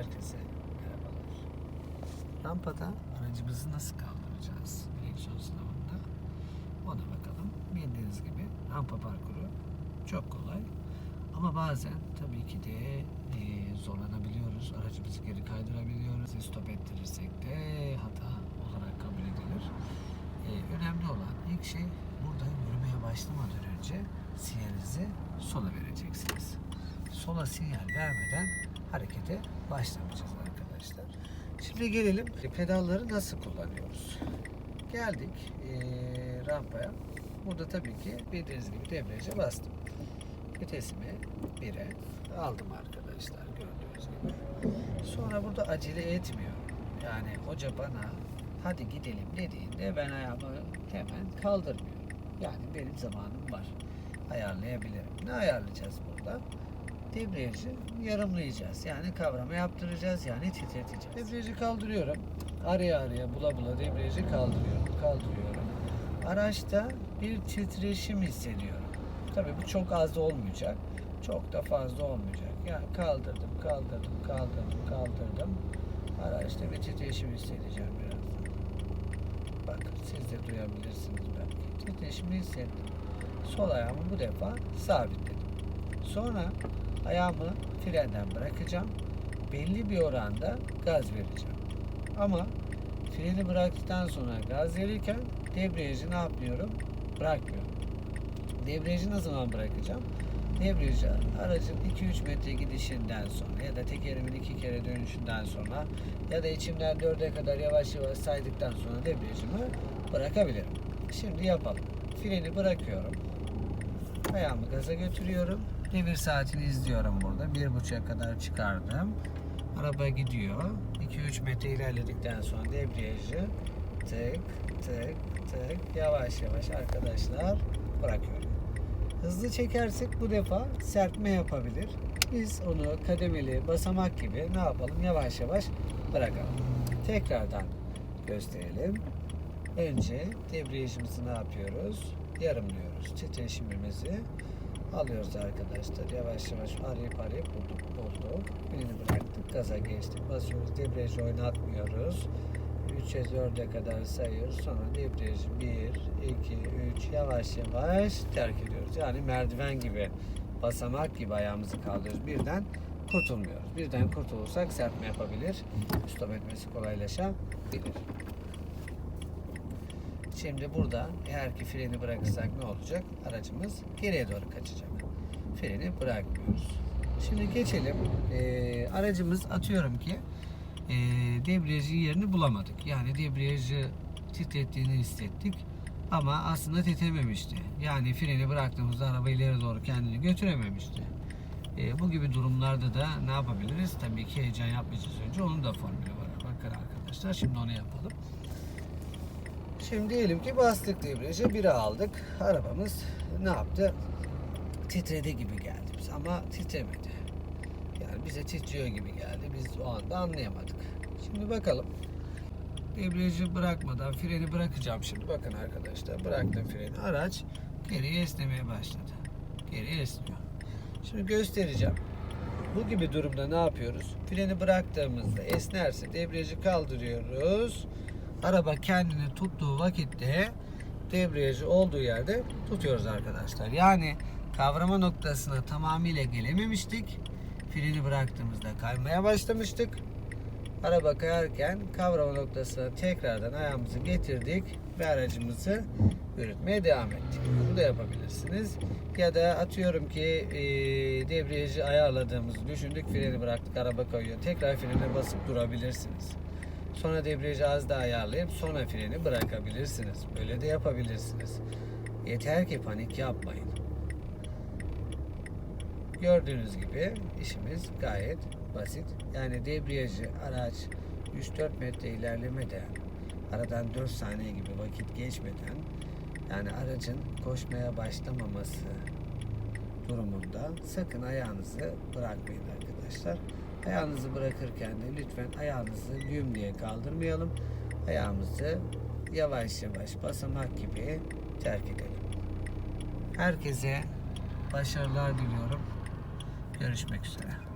herkese merhabalar. Rampada aracımızı nasıl kaldıracağız direksiyon sınavında ona bakalım. Bildiğiniz gibi rampa parkuru çok kolay. Ama bazen tabii ki de e, zorlanabiliyoruz. Aracımızı geri kaydırabiliyoruz. Stop ettirirsek de hata olarak kabul edilir. E, önemli olan ilk şey burada yürümeye başlamadan önce sinyalinizi sola vereceksiniz. Sola sinyal vermeden harekete başlamayacağız arkadaşlar. Şimdi gelelim pedalları nasıl kullanıyoruz. Geldik eee, rampaya. Burada tabii ki bildiğiniz gibi debriyaja bastım. Vitesimi 1'e aldım arkadaşlar gördüğünüz gibi. Sonra burada acele etmiyorum. Yani hoca bana hadi gidelim dediğinde ben ayağımı hemen kaldırmıyorum. Yani benim zamanım var. Ayarlayabilirim. Ne ayarlayacağız burada? Debriyajı yarımlayacağız. Yani kavrama yaptıracağız. Yani titreteceğiz. Debriyajı kaldırıyorum. Araya araya bula bula debriyajı kaldırıyorum. Kaldırıyorum. Araçta bir titreşim hissediyorum. Tabii bu çok az olmayacak. Çok da fazla olmayacak. Yani kaldırdım, kaldırdım, kaldırdım, kaldırdım. Araçta bir titreşim hissedeceğim birazdan. Bakın siz de duyabilirsiniz belki. Titreşimi hissettim. Sol ayağımı bu defa sabitledim. Sonra ayağımı frenden bırakacağım. Belli bir oranda gaz vereceğim. Ama freni bıraktıktan sonra gaz verirken debriyajı ne yapmıyorum? Bırakmıyorum. Debriyajı ne zaman bırakacağım? Debriyajı aracın 2-3 metre gidişinden sonra ya da tekerimin iki kere dönüşünden sonra ya da içimden 4'e kadar yavaş yavaş saydıktan sonra debriyajımı bırakabilirim. Şimdi yapalım. Freni bırakıyorum. Ayağımı gaza götürüyorum. Devir saatini izliyorum burada. Bir buçuğa kadar çıkardım. Araba gidiyor. 2-3 metre ilerledikten sonra debriyajı tık tık tık yavaş yavaş arkadaşlar bırakıyorum. Hızlı çekersek bu defa serpme yapabilir. Biz onu kademeli basamak gibi ne yapalım yavaş yavaş bırakalım. Tekrardan gösterelim. Önce debriyajımızı ne yapıyoruz? Yarımlıyoruz. Titreşimimizi alıyoruz arkadaşlar. Yavaş yavaş arayıp arayıp bulduk. bulduk. Birini bıraktık. Gaza geçtik. Basıyoruz. Debriyajı oynatmıyoruz. 3'e 4'e kadar sayıyoruz. Sonra debriyajı 1, 2, 3 yavaş yavaş terk ediyoruz. Yani merdiven gibi basamak gibi ayağımızı kaldırıyoruz. Birden kurtulmuyoruz. Birden kurtulursak serpme yapabilir. Stop etmesi kolaylaşabilir. Şimdi burada eğer ki freni bırakırsak ne olacak? Aracımız geriye doğru kaçacak. Freni bırakmıyoruz. Şimdi geçelim. Ee, aracımız atıyorum ki e, debriyajın yerini bulamadık. Yani debriyajı titrettiğini hissettik. Ama aslında titrememişti. Yani freni bıraktığımızda araba ileri doğru kendini götürememişti. E, bu gibi durumlarda da ne yapabiliriz? Tabii ki heyecan yapmayacağız önce. Onun da formülü var. Bakın arkadaşlar şimdi onu yapalım. Şimdi diyelim ki bastık debriyaja biri aldık. Arabamız ne yaptı? Titredi gibi geldi biz ama titremedi. Yani bize titriyor gibi geldi. Biz o anda anlayamadık. Şimdi bakalım. Debriyajı bırakmadan freni bırakacağım şimdi. Bakın arkadaşlar bıraktım freni. Araç geriye esnemeye başladı. Geriye esniyor. Şimdi göstereceğim. Bu gibi durumda ne yapıyoruz? Freni bıraktığımızda esnerse debriyajı kaldırıyoruz. Araba kendini tuttuğu vakitte debriyajı olduğu yerde tutuyoruz arkadaşlar. Yani kavrama noktasına tamamıyla gelememiştik. Freni bıraktığımızda kaymaya başlamıştık. Araba kayarken kavrama noktasına tekrardan ayağımızı getirdik ve aracımızı yürütmeye devam ettik. Bunu da yapabilirsiniz. Ya da atıyorum ki e, debriyajı ayarladığımızı düşündük, freni bıraktık, araba kayıyor. Tekrar frene basıp durabilirsiniz. Sonra debriyajı az daha ayarlayıp sonra freni bırakabilirsiniz. Böyle de yapabilirsiniz. Yeter ki panik yapmayın. Gördüğünüz gibi işimiz gayet basit. Yani debriyajı araç 3-4 metre ilerlemeden aradan 4 saniye gibi vakit geçmeden yani aracın koşmaya başlamaması durumunda sakın ayağınızı bırakmayın arkadaşlar. Ayağınızı bırakırken de lütfen ayağınızı güm diye kaldırmayalım. Ayağımızı yavaş yavaş basamak gibi terk edelim. Herkese başarılar diliyorum. Görüşmek üzere.